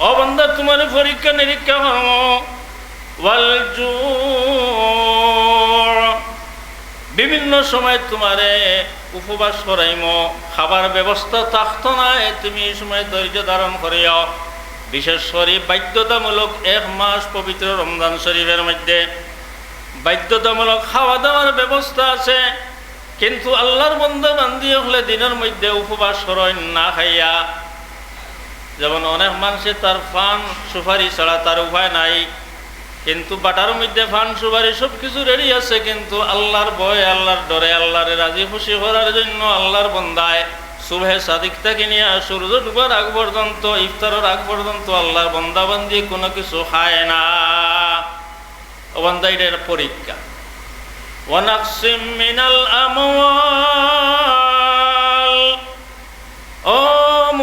অবন্ধা তোমার পরীক্ষা নিরীক্ষা বিভিন্ন সময় তোমারে উপবাস করাইম, খাবার ব্যবস্থা থাকতো না তুমি এই সময় ধৈর্য ধারণ করিও। বিশেষ করে বাধ্যতামূলক এক মাস পবিত্র রমজান শরীফের মধ্যে। বাধ্যতামূলক খাওয়া দাওয়ার ব্যবস্থা আছে, কিন্তু আল্লাহর বন্ধু বান্ধি হলে দিনের মধ্যে উপবাস করেন না খাইয়া। যেমন অনেক মানুষে তার ফান সুপারি ছাড়া তার উপায় নাই। কিন্তু বাটার মধ্যে ফান, সুপারি সব কিছু রেডি আছে, কিন্তু আল্লাহর ভয়, আল্লাহর ডরে, আল্লাহরে রাজি খুশি করার জন্য আল্লাহর বন্দায় শুভে সাদিক থেকে নিয়ে সূর্য ডুবার আগ পর্যন্ত, ইফতারের আগ পর্যন্ত আল্লাহর বন্দাবন্দি কোনো কিছু খায় না। বন্দা এটার পরীক্ষা। ওয়ানাকসিম মিনাল আমওয়াল। ও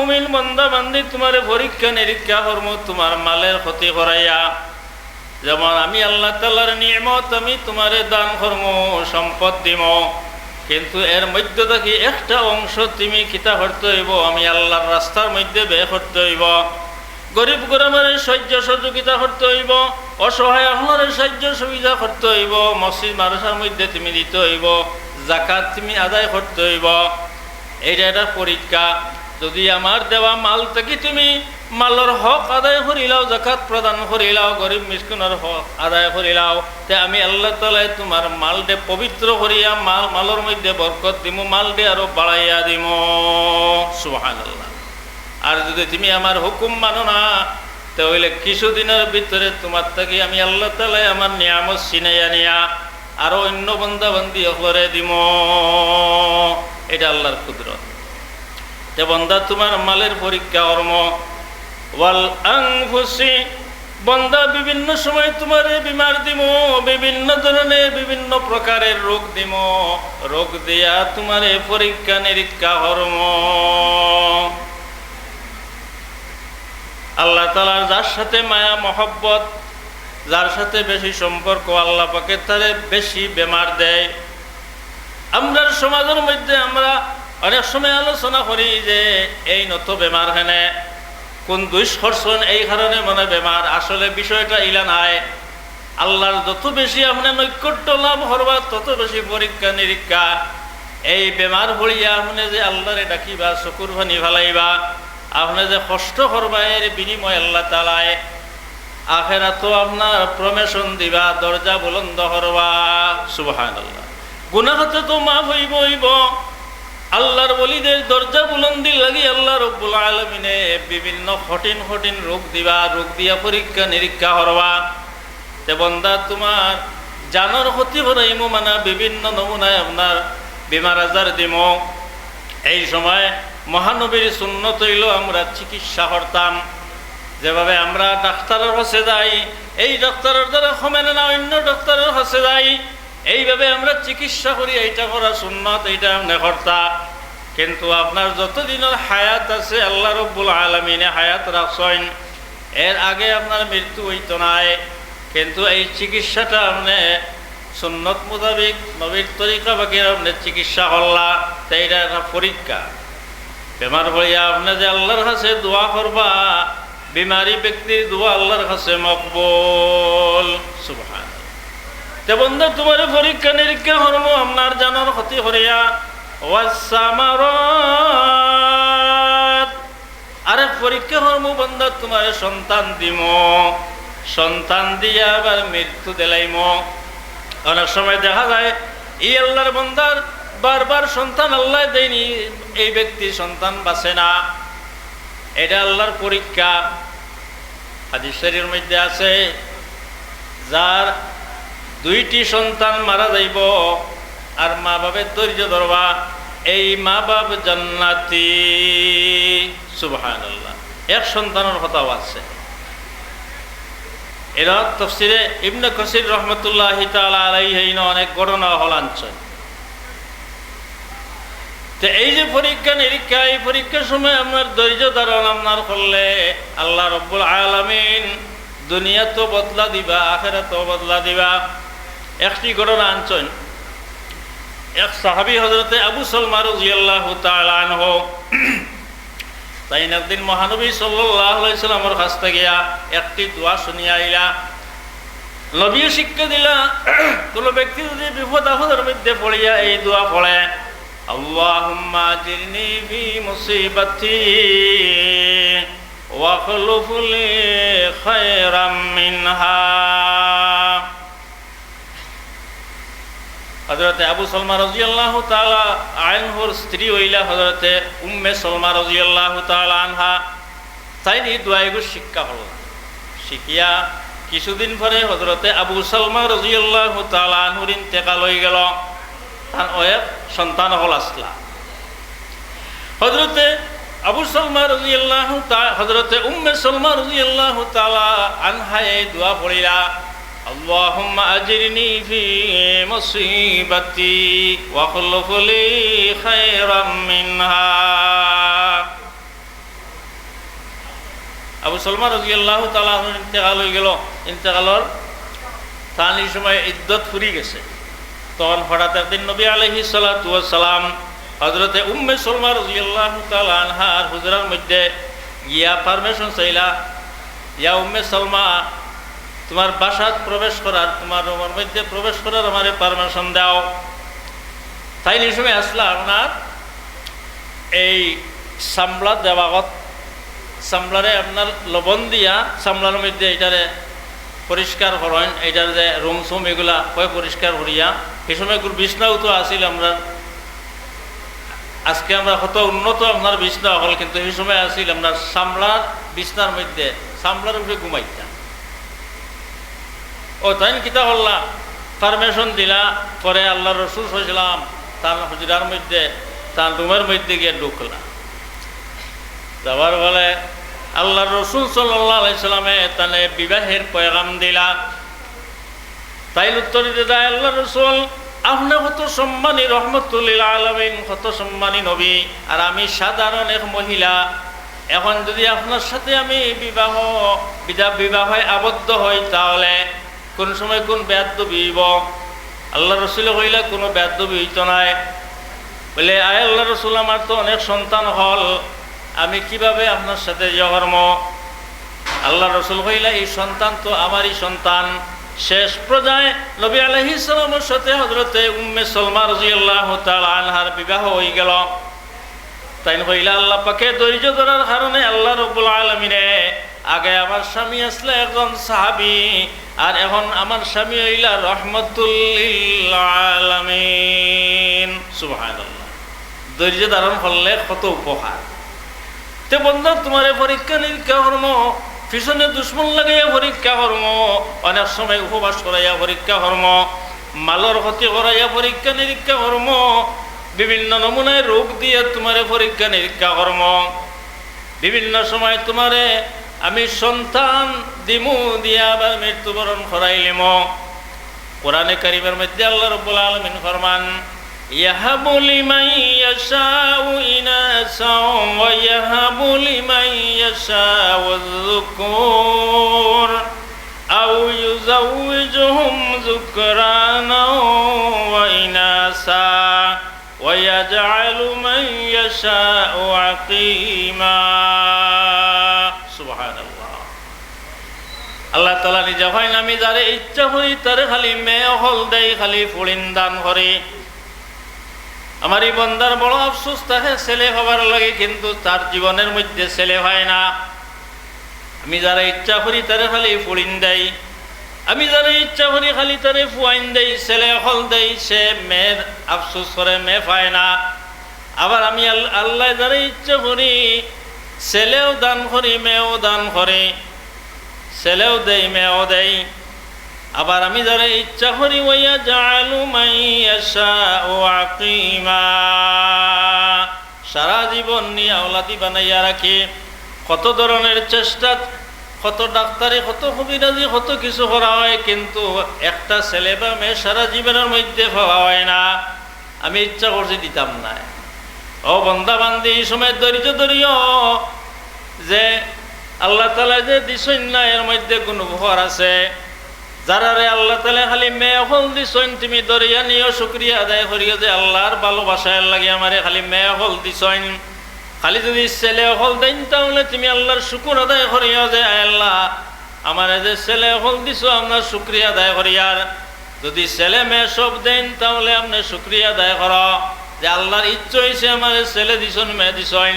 মুমিন বন্দা বান্দি, তোমার পরীক্ষা নিরীক্ষা কর্ম তোমার মালের ক্ষতি করাইয়া। যেমন আমি আল্লাহ তাল্লার নিয়মত, আমি তোমারে দান কর্ম সম্পদ দিব। কিন্তু এর মধ্য থেকে একটা অংশ তুমি খিতা করতে হইব, আমি আল্লাহর রাস্তার মধ্যে ব্যয় করতে হইব। গরিব গরমের সাহায্য সহযোগিতা করতে হইব, অসহায় আহলের সাহায্য সুবিধা করতে হইব, মসজিদ মাদ্রাসার মধ্যে তুমি দিতে হইব জাকাত তুমি আদায় করতে হইব। এইটা একটা পরীক্ষা। যদি আমার দেওয়া মাল থেকে তুমি মালর হক আদায় করিলাও জাকাত প্রদান করিলাও গরিব মিসকিনের হক আদায় করিলাও তে আমি আল্লাহ তালাই তোমার মালডে পবিত্র করিয়া মাল মালর মধ্যে বরকত দিমু মালডে আরও বাড়াইয়া দিম। সুহান আল্লাহ আর যদি তুমি আমার হুকুম মানো না, তাহলে কিছুদিনের ভিতরে তোমার থেকে আমি আল্লাহ তালাই আমার নিয়ামত চিনাইয়া নিয়া আরও অন্য বন্দা বন্দি করে দিম। এটা আল্লাহর কুদরত। বন্দা, তোমার মালের পরীক্ষা কর্ম। ওয়াল আংফুসি বন্দা, বিভিন্ন সময় তোমার বিমার দিম, বিভিন্ন ধরনের, বিভিন্ন প্রকারের রোগ দিম। রোগ দিয়া তোমার পরীক্ষা নিরীক্ষা কর্ম। আল্লাহ তালার যার সাথে মায়া, মহব্বত, যার সাথে বেশি সম্পর্ক, আল্লাহ পাকে তারে বেশি বেমার দেয়। আমরা সমাজের মধ্যে আমরা অনেক সময় আলোচনা করি যে, এই নত বেমার হেনে, কোন দুষ্কর্ষণ এই কারণে মনে বেমার? আসলে বিষয়টা ইলা নাই। আল্লাহর যত বেশি আপনি নৈকট্য লাভ করবা, তত বেশি পরীক্ষা নিরীক্ষা। এই বেমার ভরিয়া আপনি যে আল্লাহরে ডাকিবা, চকুর ভানি ফেলাইবা, আপনি যে কষ্ট করবা, এর বিনিময় আল্লাহ তালায় আখেরা তো আপনার প্রমেশন দিবা, দরজা বুলন্দ করবা। সুবাহান আল্লাহ গুনাহতে তো মাফ হইব হইব আল্লাহর বলিদের দরজা বুলন্দি লাগি আল্লাহ রব্বুল আলমিনে বিভিন্ন কঠিন কঠিন রোগ দিবা, রোগ দিয়া পরীক্ষা, নিরীক্ষা করবা। তে বন্দা, তোমার জানর ক্ষতি ভরাইম মানে বিভিন্ন নমুনায় আপনার বেমার আজার দিম। এই সময় মহানবীর শূন্য তৈল আমরা চিকিৎসা করতাম। যেভাবে আমরা ডাক্তারের কাছে যাই, এই ডাক্তারের দ্বারা কমেন না, অন্য ডাক্তারের কাছে যাই। এইভাবে আমরা চিকিৎসা করি, এইটা করা সুন্নত, এইটা নেকর্তা কিন্তু আপনার যতদিনের হায়াত আছে, আল্লাহ রব্বুল আলমিনে হায়াত রাখছেন, এর আগে আপনার মৃত্যু হইত নাই। কিন্তু এই চিকিৎসাটা আপনি সুন্নত মোতাবিক, নবীর তরিকা বাকি আপনি চিকিৎসা করলা, তো এইটা একটা পরীক্ষা। বেমার হইয়া আপনি যে আল্লাহর কাছে দোয়া করবা, বিমারি ব্যক্তির দোয়া আল্লাহর কাছে মকবল। সুবহান। তে বন্ধু, তোমার পরীক্ষা নিরীক্ষা করব আপনার জানার ক্ষতি করিয়া ওয়াসামারত আরেক পরীক্ষা করব বন্ধু, তোমার সন্তান দিম সন্তান দিয়া আবার মৃত্যু দিলাইম। অনেক সময় দেখা যায়, এই আল্লাহর বন্দার বারবার সন্তান আল্লাহ দেয়নি, এই ব্যক্তি সন্তান বাঁচে না। এটা আল্লাহর পরীক্ষা। হাদিসের মধ্যে আছে, যার দুইটি সন্তান মারা যাইব, আর মা বাপের ধৈর্য ধরবা। এই মা বাপ জান্নাতি। সুবাহান এক সন্তানের কথাও আছে। এরা তফসিরে ইবনে কসির রহমতুল্লাহ আলাইহিন অনেক ঘটনা হলাঞ্চল তো এই যে পরীক্ষা, নিরীক্ষা, এই পরীক্ষার সময় আপনার ধৈর্য ধারণ আপনার করলে আল্লাহ রব্বুল আলমিন দুনিয়া তো বদলা দিবা আখেরা তো বদলা দিবা। একটি ঘটনা আনছেন এক সাহাবি হজরতে আবু সলমার জিয়াল্লাহ তালানহ তাই একদিন মহানবী সাল্লাহামের কাছ গিয়া একটি দোয়া শুনিয়া আইলা। নবীও শিক্ষা দিলা, কোনো ব্যক্তি যদি বিপদ আপদের মধ্যে পড়িয়া এই দোয়া পড়ে আল্লাহ মিনহা। হজরতে আবু সলমা রাজিয়াল্লাহ তালা আইনহুর স্ত্রী হইলা হজরতে উম্মে সলমা রাজিয়াল্লাহ তালা আনহা তাই নি দোয়াইগু শিক্ষা হল। শিখিয়া কিছুদিন পরে হজরতে আবু সালমা রাজিয়াল্লাহ তালা আনহুর ইন্তেকাল হয়ে গেল। তার সন্তান হল আসলা। হজরতে আবু সালমা রাজিয়াল্লাহ হজরতে উম্মে সালমা রাজিয়াল্লাহ তালা আনহা এই দোয়া পড়িলা। اللهم أجرني في مصيبتي واخلف لي خيرا منها আবু সলমা রাজি আল্লাহ তালা ইন্তেকাল হয়ে গেল ইন্তেকালর তান এই সময় ইদ্যত ফুরি গেছে তখন হঠাৎ একদিন নবী আলহি সালাম হজরতে উম্মে সলমা রাজি আল্লাহ তালা আনহার হুজরার মধ্যে গিয়া পারমিশন চাইলা ইয়া উম্মে সলমা তোমার বাসাত প্রবেশ করার, তোমার রুমের মধ্যে প্রবেশ করার আমার পারমিশন দাও। তাই এই সময় আসলাম আপনার এই সামলা দেওয়াগত। সামলারে আপনার লবণ দিয়া সামলার মধ্যে এটারে পরিষ্কার করেন এটার যে রুম সুম এগুলা কয় পরিষ্কার করিয়া। এই সময় বিছনাও তো আসিল আমরা। আজকে আমরা কত উন্নত আপনার বিছনা হল, কিন্তু এই সময় আসিল আমরা সামলার বিছনার মধ্যে সামলার উপরে ঘুমাইতাম। ও তাই কিতা করলা পারমিশন দিলা, পরে আল্লাহ রসুল হয়েছিলাম তার হুজরার মধ্যে, তার রুমের মধ্যে গিয়ে ঢুকলা। যাবার বলে আল্লাহ রসুল সাল্লামে তাহলে বিবাহের পয়গাম দিলা। তাই উত্তর দিতে দেয় আল্লাহ রসুল আপনি কত সম্মানী, রহমতুল্লিল আলমিন, কত সম্মানী নবী, আর আমি সাধারণ এক মহিলা। এখন যদি আপনার সাথে আমি বিবাহ বিবাহে আবদ্ধ হই তাহলে কোন সময় কোন ব্যাধ বিব আল্লাহ রসুল কইলে কোনো ব্যাধ বিহিত নাই। বলে, আয় আল্লাহ রসুল, আমার তো অনেক সন্তান হল। আমি কীভাবে আপনার সাথে জগর্ম আল্লাহ রসুল কইলা এই সন্তান তো আমারই সন্তান। শেষ প্রজায় নবী আলহি সালামের সাথে হজরতে উম্মে সলমা রাজি আল্লাহ আনহার বিবাহ হয়ে গেল। তাই কইলা আল্লাহ পাকে ধৈর্য ধরার কারণে আল্লাহ রব্বুল আলমিনে আগে আমার স্বামী আসলে একজন সাহাবি, আর এখন আমার স্বামী আলমিন। সুবাহান ধৈর্য ধারণ করলে কত উপকার। তে বন্ধু, তোমার পরীক্ষা নিরীক্ষা কর্ম পিছনে দুশ্মন লাগাইয়া পরীক্ষা কর্ম, অনেক সময় উপবাস করাইয়া পরীক্ষা কর্ম, মালর ক্ষতি করাইয়া পরীক্ষা নিরীক্ষা কর্ম, বিভিন্ন নমুনায় রোগ দিয়ে তোমারে পরীক্ষা নিরীক্ষা কর্ম। বিভিন্ন সময় তোমারে আমি সন্তান দিমু দিয়া আবার মৃত্যুবরণ করাইলিম কোরআনে কারিমের মধ্যে আল্লাহ রব্বুল আলমিন ফরমান يهب لمن يشاء إناثا ويهب لمن يشاء الذكور أو يزوجهم ذكرانا وإناثا ويجعل من يشاء عقيما আল্লাহ তালা নিজা হয় নামি যারে ইচ্ছা হই তারে খালি মেয়ে হল দেয় খালি ফুড়িন দান করে। আমার এই বন্দার বড় আফসোস, তাহে ছেলে হবার লাগে কিন্তু তার জীবনের মধ্যে ছেলে হয় না। আমি যারা ইচ্ছা করি তারে খালি ফুড়িন দেয় আমি যারা ইচ্ছা করি খালি তারে ফুয়াইন দেই, ছেলে হল দেই, সে মেয়ের আফসোস করে মেয়ে পায় না। আবার আমি আল্লাহ যারা ইচ্ছা করি ছেলেও দান করি, মেয়েও দান করে। ছেলেও দেই, মেয়েও দেই। আবার আমি যারা ইচ্ছা করি ওইয়া জালু মাইয়াশা ও আকিমা। সারা জীবন নিয়ে আওলাদি বানাইয়া রাখি। কত ধরনের চেষ্টা, কত ডাক্তারি, কত কবিরাজি, কত কিছু করা হয়, কিন্তু একটা ছেলে বা মেয়ে সারা জীবনের মধ্যে পাওয়া হয় না। আমি ইচ্ছা করছি দিতাম না। ও বন্দা বান্দি এই সময় ধৈর্য ধরিও। যে আল্লাহ তালা যে দিছই না মধ্যে কোনো ভর আছে যারা রে আল্লাহ তালা খালি মেয়ে হল দিছইন তুমি দরিয়া নিয়েও শুক্রিয়া আদায় করিও যে আল্লাহর ভালোবাসায় লাগে আমারে খালি মেয়ে হল দিছইন খালি যদি ছেলে হল দেন, তাহলে তুমি আল্লাহর শুকুর আদায় করিয়া যে আল্লাহ, আমার যে ছেলে হল দিছ আপনার শুক্রিয়া আদায় করিয়ার যদি ছেলে মেয়ে সব দেন, তাহলে আপনি শুক্রিয়া আদায় কর। যে আল্লাহর ইচ্ছা হয়েছে আমার ছেলে দিছন, মেয়ে দিছন।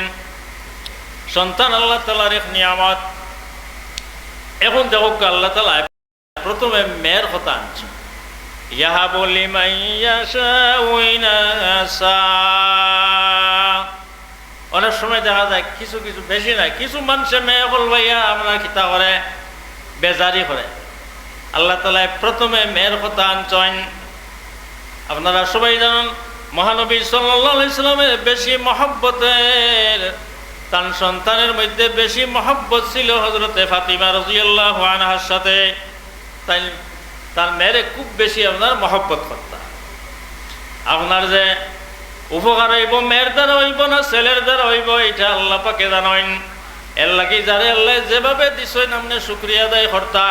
সন্তান আল্লাহ তালার এক নিয়ামত। এখন দেখো আল্লাহ তালা প্রথমে মেয়ের কথা আনছে। ইহা বলি অনেক সময় দেখা যায় কিছু কিছু, বেশি নাই, কিছু মানুষে মেয়ে বলবাইয়া আমরা খিতা করে, বেজারি করে। আল্লাহ তালায় প্রথমে মেয়ের কথা আনছেন। আপনারা সবাই জানেন মহানবী সাল্লামের বেশি মহব্বতের, তার সন্তানের মধ্যে বেশি মহব্বত ছিল হজরতে ফাতিমা রাজিয়াল্লাহ সাথে। তাই তার মেয়েরে খুব বেশি আপনার মহব্বত করতাম আপনার যে উপকার হইব, মেয়ের দ্বারা হইব না, ছেলের দ্বারা হইব, এটা আল্লাহ পাকে জানেন এর লাগি যারে আল্লাহ যেভাবে দিছেন আপনি শুক্রিয়া আদায় কর্তা।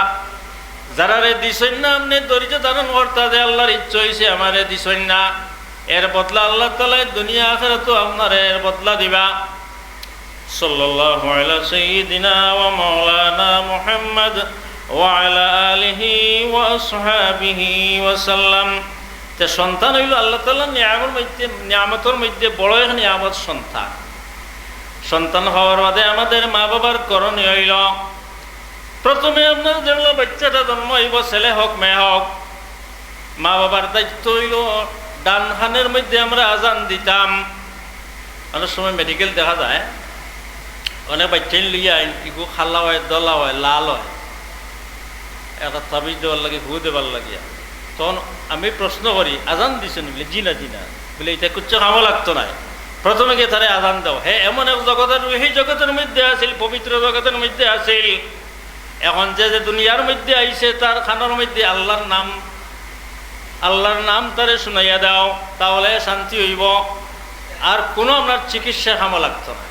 যারারে দিছেন না আপনি ধৈর্য ধারণ কর্তা, যে আল্লাহর ইচ্ছা হয়েছে আমারে দিছেন না। এর বদলা আল্লাহ তালা দুনিয়া আখেরা তো আপনার এর বদলা দিবা। সন্তান হইল আল্লাহ মধ্যে সন্তান। সন্তান আমাদের মা বাবার করণীয় হইল, প্রথমে আপনার যেগুলো বাচ্চাটা জন্ম হইব, ছেলে হোক, মেয়ে হোক মা বাবার দায়িত্ব হইল ডান হানের মধ্যে আমরা আজান দিতাম। অনেক সময় মেডিকেল দেখা যায়। অনেক বাচ্চাই লইয়া ইগু খালা হয়, দলা হয়, লাল হয়। একটা তাবিজ দেওয়ার লাগে ঘু দেবার লাগিয়া তখন আমি প্রশ্ন করি, আজান দিছেন বলে, জি না জি না। বলে, এটা কুচ্ছ খামো লাগতো না। প্রথমে গিয়ে তারে আজান দাও। হে, এমন এক জগতের সেই জগতের মধ্যে আছিল, পবিত্র জগতের মধ্যে আছিল। এখন যে যে দুনিয়ার মধ্যে আইছে, তার খানোর মধ্যে আল্লাহর নাম আল্লাহর নাম তারে শুনাইয়া দাও, তাহলে শান্তি হইব। আর কোনো আপনার চিকিৎসা খামো লাগতো না।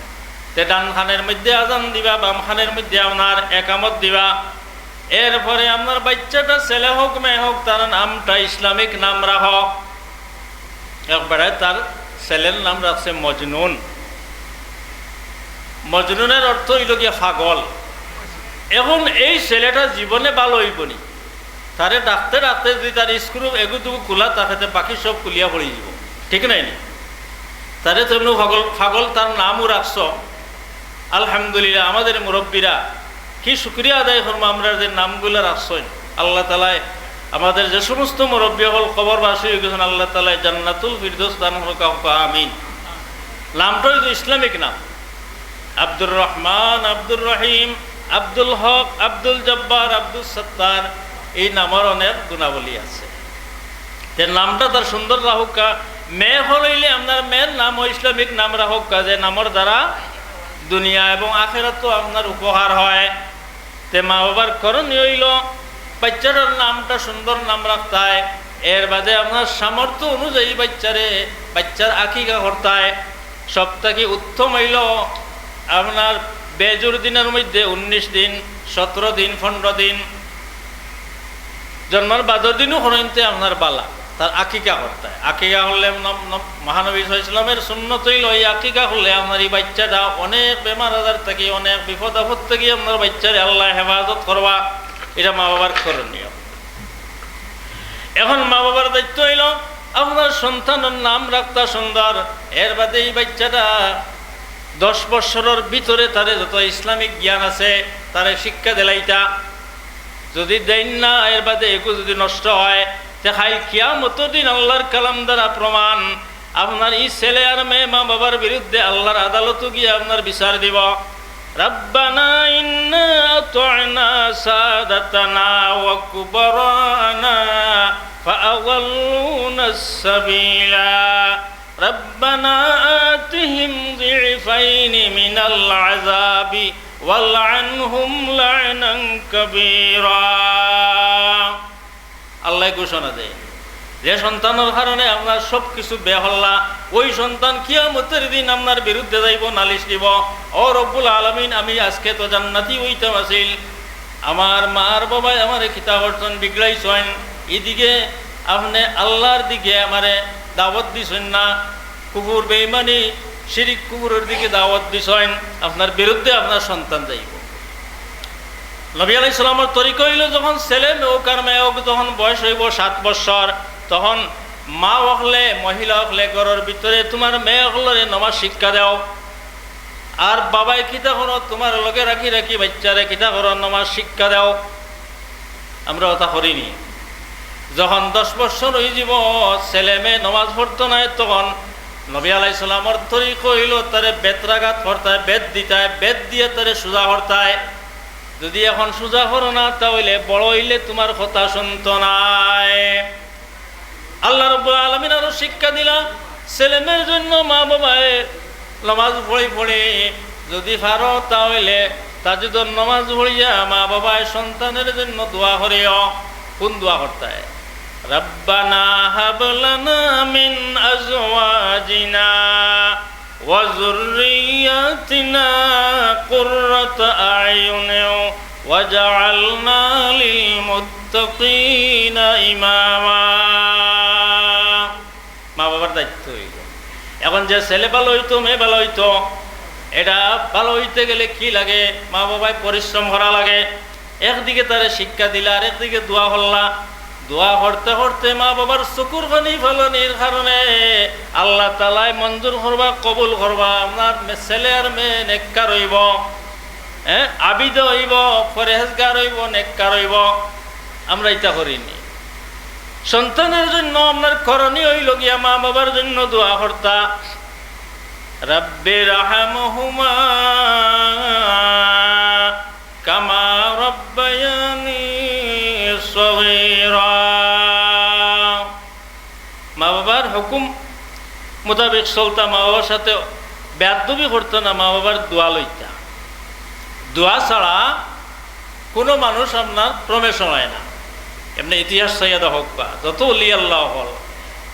তে ডান খানের মধ্যে আজান দিবা, বাম খানের মধ্যে আপনার একামত দিবা। এরপরে আপনার বাচ্চাটা ছেলে হোক, মেয়ে হোক, তার নামটা ইসলামিক নাম রাখ। একবারে তার ছেলের নাম রাখছে মজনুন। মজনুনের অর্থ হইল গিয়া ফাগল এখন এই ছেলেটা জীবনে ভালো হইবনি। তারে ডাকতে ডাকতে যদি তার স্ক্রু এগুটুকু খোলা তাকে বাকি সব কুলিয়া পড়ে যাব ঠিক নাই নি? তারে তেমনি ফাগল ফাগল তার নামও রাখছ। আলহামদুলিল্লাহ, আমাদের মুরব্বীরা কি শুক্রিয়া আদায় করব আমরা যে নামগুলো রাখছেন আল্লাহ তালায় আমাদের যে সমস্ত মুরব্বী হল খবর বাসী হয়ে গেছেন, আল্লাহ তালায় জান্নাতুল ফিরদোস দান আমিন। নামটা হইতো ইসলামিক নাম। আব্দুর রহমান, আব্দুর রহিম, আব্দুল হক, আব্দুল জব্বার আব্দুল সত্তার এই নামের অনেক গুণাবলী আছে। যে নামটা তার সুন্দর রাহুকা। মেয়ে হইলে আপনার মেয়ের নাম ইসলামিক নাম রাহুকা, যে নামের দ্বারা দুনিয়া এবং আখেরাত তো আপনার উপহার হয়। তে মা বাবার করণীয় হইল, বাচ্চাটার নামটা সুন্দর নাম রাখতে হয়। এর বাদে আপনার সামর্থ্য অনুযায়ী বাচ্চারে, বাচ্চার আকিকা করতে হয়। সব থেকে উত্তম হইল আপনার বেজুর দিনের মধ্যে উনিশ দিন, সতেরো দিন, পনেরো দিন জন্মের বাদর দিনও হরইতে আপনার বালা। তার আকিকা করতে আকিকা হলে মহানবী ইসলামের সুন্নত হইল এই আকিকা হলে আপনার এই বাচ্চাটা অনেক বেমার আজার থেকে, অনেক বিপদ আপদ থেকে আপনার বাচ্চারে আল্লাহ হেফাজত করবা এটা মা বাবার করণীয়। এখন মা বাবার দায়িত্ব হইল আপনার সন্তানের নাম রাখতা সুন্দর। এর বাদে এই বাচ্চাটা দশ বৎসরের ভিতরে তারে যত ইসলামিক জ্ঞান আছে, তারে শিক্ষা দিলাইতা। যদি দেন না এর বাদে একু যদি নষ্ট হয় দেখাই কিয়ামত দিন আল্লাহর কালাম দ্বারা প্রমাণ আপনার এই ছেলে আর মেয়ে মা বাবার বিরুদ্ধে আল্লাহর আদালত গিয়ে আপনার বিচার দিব ربنا إنا أطعنا سادتنا وكبرانا فأضلونا السبيلا ربنا آتهم ضعفين من العذاب আল্লাহ ঘোষণা দেয়, যে সন্তানের কারণে আপনার সব কিছু বেহল্লা ওই সন্তান কিয়ামতের দিন আপনার বিরুদ্ধে যাইব, নালিশ দিব। ও রব্বুল আলমিন, আমি আজকে তো জান্নাতি হইতাম আসিল। আমার মার বাবাই আমার খিতা অর্জন বিগড়াইছেন। এদিকে আপনি আল্লাহর দিকে আমারে দাবত দিছেন না। কুকুর বেইমানি শিরিক কুকুরের দিকে দাওয়াত দিছেন, আপনার বিরুদ্ধে আপনার সন্তান যাইব। নবী আলাই সালামের তরিকা হইল, যখন ছেলে মেয়েক আর মেয়েক যখন বয়স হইব সাত বছর, তখন মা হকলে, মহিলা হকলে ঘরের ভিতরে তোমার মেয়ে হকলরে নমাজ শিক্ষা দাও। আর বাবাই কিতা করো, তোমার লগে রাখি রাখি বাচ্চারে কিতা করো, নমাজ শিক্ষা দাও। আমরা ওটা করিনি। যখন দশ বছর হয়ে যাব, ছেলে মেয়ে নমাজ পড়তো নাই তখন নবী আলাই সালামর তরি কইল তারে বেতরাঘাত করতায় বেদ দিতায়, বেদ দিয়ে তারে সোজা করতায় যদি এখন সোজা করো না, তাহলে বড় হইলে তোমার কথা শুনতো নাই। আল্লাহ রব আলমিন আরও শিক্ষা দিলা ছেলে মেয়ের জন্য মা বাবায় নমাজ পড়ি, পড়ে। যদি পারো তাহলে তাজুদর নমাজ পড়িয়া মা বাবায় সন্তানের জন্য দোয়া করিও। কোন দোয়া করতায় রব্বানা হাবলানা মিন আজওয়াজিনা وذرياتنا قرة أعين وجعلنا للمتقين إماما মা বাবার দায়িত্ব হইল এখন যে ছেলে ভালো হইতো মেয়ে ভালো হইতো এটা ভালো হইতে গেলে কি লাগে মা বাবায় পরিশ্রম করা লাগে একদিকে তারে শিক্ষা দিলা আর একদিকে দোয়া হল্লা দোয়া করতে করতে মা বাবার চকুর পানি ফলনির কারণে আল্লাহ তালাই মঞ্জুর করবা কবুল করবা আপনার ছেলে আর মেয়ে নেককার হইব হ্যাঁ আবিদ হইব ফরেজগার হইব নেককার হইব। আমরা এটা করিনি। সন্তানের জন্য আপনার করণীয় হইল গিয়া মা বাবার জন্য দোয়া কর্তা। রব্বে রাহামহুমা হুকুম মোতাবেক চলতা মা বাবার সাথে ব্যাধবি করতো না মা বাবার দোয়া লইতা। দোয়া ছাড়া কোনো মানুষ আপনার প্রবেশ হয় না। এমনি ইতিহাস সৈয়দা হোক বা যত উলি আল্লাহ হল,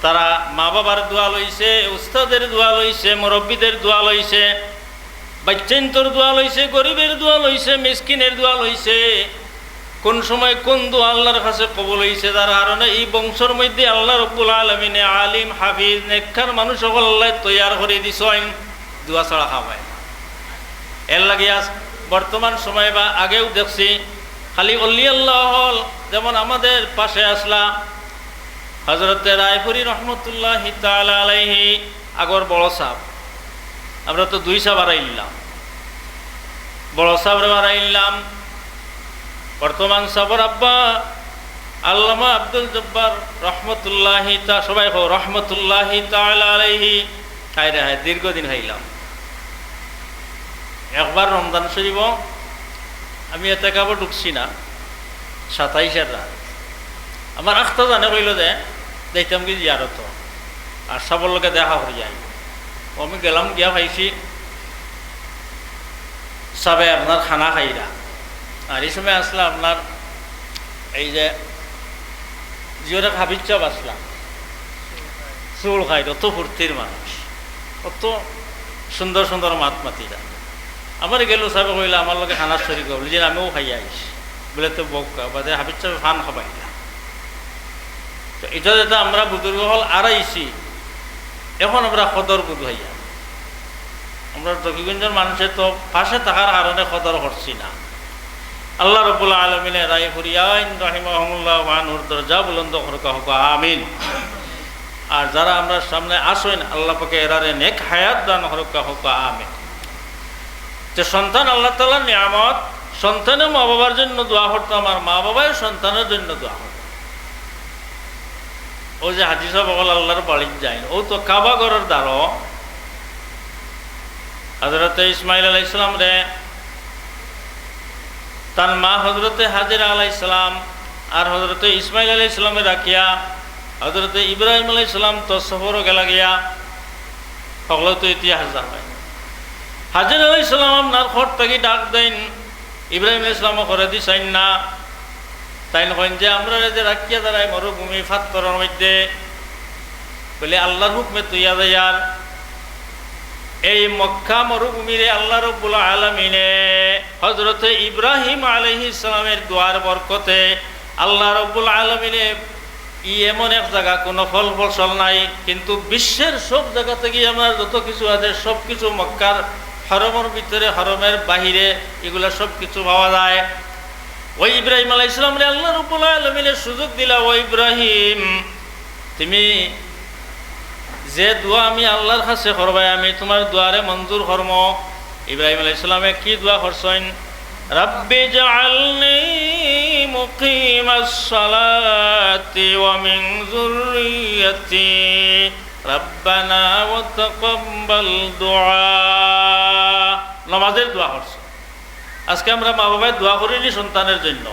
তারা মা বাবার দোয়া লইছে, উস্তাদের দোয়া লইছে, মুরব্বীদের দোয়া লইছে বাচ্চান্তর দোয়া লইছে, গরিবের দোয়া লইছে, মিসকিনের দোয়া লইছে। কোন সময় কোন দোয়া আল্লাহর কাছে কবল হইছে যার কারণে এই বংশর মধ্যে আল্লাহ রব্বুল আলমিনে আলিম, হাফিজ নেকখার মানুষ সকল আল্লাহ তৈয়ার করে দিছেন দোয়া ছাড়া খাওয়ায় এর লাগে আজ বর্তমান সময় বা আগেও দেখছি, খালি অল্লি আল্লাহ হল, যেমন আমাদের পাশে আসলা হজরতে রায়পুরি রহমতুল্লাহ আলাইহি, আগর বড় সাপ। আমরা তো দুই সাপ হারাইলাম। বড় সাবরে হারাইলাম বর্তমান সাবর আব্বা আল্লামা আব্দুল জব্বার রহমতুল্লাহি তা সবাই হো রহমতুল্লাহি আলাইহি। হাই রে হাই দীর্ঘদিন হাইলাম। একবার রমজান শরীফ আমি এতে কাপড় ঢুকছি না। সাতাইশের রাত। আমার আখতা জানে কইল যে দেখতাম কি জিয়ারত। আর সবর লোকে দেখা করে যাই আমি গেলাম, গিয়া পাইছি সবে আপনার খানা খাইরা। আর এই সময় আসলে আপনার এই যে জিওরে খাবির চাপ আসলাম। চুল খাই অত ফুর্তির মানুষ অত সুন্দর সুন্দর মাত মাতিরা আমার গেল সাহেব কইলে, আমার লগে খানার শরীর বলি, যে আমিও খাই আইস। বলে তো বকা বাদে হাবিজ সাহেব ফান খাবাই না। তো এটা যেটা আমরা বুজুর্গ হল আড়াইছি এখন আমরা সদর বুধ হইয়া। আমরা দক্ষিণগঞ্জের মানুষের তো পাশে থাকার কারণে সদর করছি না। আল্লাহ রবুল্লা আলমিনে রায় হরিয়াইন রহিমাহমুল্লাহ মানুর দরজা বুলন্দ আমিন। আর যারা আমরা সামনে আসেন, আল্লাহ পাকে এরারে নেক হায়াত দান হরকা হক আমিন। যে সন্তান আল্লাহ তালার নিয়ামত, সন্তানের মা বাবার জন্য দোয়া করতো, আমার মা বাবাই সন্তানের জন্য দোয়া করতো। ও যে হাদিসা বগল আল্লাহর বাড়ির যায় ও তো কাবা ঘরের দ্বারো হজরতে ইসমাইল আলাই ইসলাম রে তার মা হজরতে হাজিরা আলাই ইসলাম আর হজরতে ইসমাইল আলাই ইসলামে রাখিয়া হজরতে ইব্রাহিম আলাই ইসলাম তো সফরও গেলা গিয়া সকল তো ইতিহাস জানায়। হাজির আলাই ইসলাম আপনার খর থাকি ডাক দেন, ইব্রাহিম আলি ইসলাম করে দিছেন না। তাই নয় যে, আমরা যে রাখিয়া দাঁড়ায় মরুভূমি ফাত্তরের মধ্যে, বলে আল্লাহর হুকমে তুইয়া দেয়ার এই মক্কা মরুভূমিরে আল্লাহ রব্বুল আলমিনে হজরত ইব্রাহিম আলহি ইসলামের দোয়ার বরকতে আল্লাহ রব্বুল আলমিনে ই এমন এক জায়গা, কোনো ফল ফসল নাই, কিন্তু বিশ্বের সব জায়গা থেকে আমার যত কিছু আছে সব কিছু মক্কার হরমের ভিতরে, হরমের বাহিরে এগুলা সব কিছু পাওয়া যায়। ওই ইব্রাহিম আলাই ইসলাম রে আল্লাহ রুবুল আলমিনের সুযোগ দিলা, ও ইব্রাহিম, তুমি যে দোয়া আমি আল্লাহর কাছে করবাই, আমি তোমার দোয়ারে মঞ্জুর কর্ম। ইব্রাহিম আলাই ইসলামে কি দোয়া করছেন? রব্বি জাআলনি মুকিমাস সালাতি ওয়া মিন যুররিয়্যাতি রব্বানা ওয়া তাকাব্বাল দুআ। নামাজের দোয়া করছে। আজকে আমরা মা বাবায় দোয়া করিনি সন্তানের জন্য।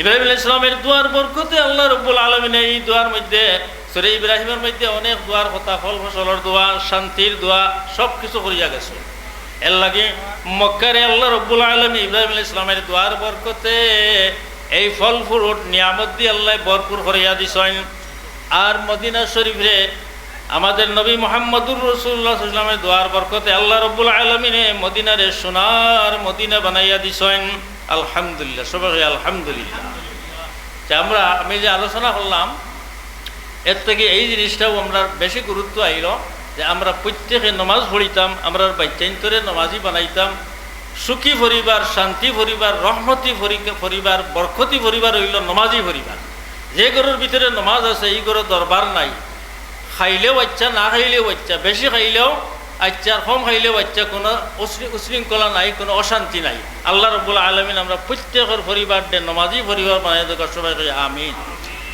ইব্রাহিম আলাইহিস ইসলামের দোয়ার বরকতে আল্লাহ রব্বুল আলমিনের এই দোয়ার মধ্যে সরে ইব্রাহিমের মধ্যে অনেক দোয়ার কথা, ফল ফসলের দোয়া, শান্তির দোয়া সব কিছু করিয়া গেছে। এর লাগে মক্কারে আল্লাহ রব্বুল আলম ইব্রাহিম ইসলামের দোয়ার বরকতে এই ফল ফুরুট নিয়ামত দিয়ে আল্লাহ ভরপুর করিয়া দিছেন। আর মদিনা শরীফরে আমাদের নবী মোহাম্মদুর রসুল্লাহ ইসলামের দোয়ার বরকতে আল্লাহ রব্বুল আলমিনে মদিনারে সোনার মদিনা বানাইয়া দিছেন। আলহামদুলিল্লাহ, সবাই আলহামদুলিল্লাহ। আমরা, আমি যে আলোচনা করলাম এর থেকে এই জিনিসটাও আমরা বেশি গুরুত্ব আইল যে আমরা প্রত্যেকে নমাজ পড়িতাম, আমরা বাচ্চান্তরে নমাজই বানাইতাম। সুখী পরিবার, শান্তি পরিবার, রহমতি পরিবার, বরকতি পরিবার হইল নমাজি পরিবার। যে গরুর ভিতরে নমাজ আছে, এই গরুর দরবার নাই। খাইলেও বাচ্চা, না খাইলেও বাচ্চা, বেশি খাইলেও আচ্ছা কম খাইলেও বাচ্চা, কোনো উশৃ- উশৃঙ্খলা নাই, কোনো অশান্তি নাই। আল্লাহ রব্বুল আলমিন আমরা প্রত্যেকের পরিবার দে নমাজি পরিবার বানাই দেখার সবাই আমিন।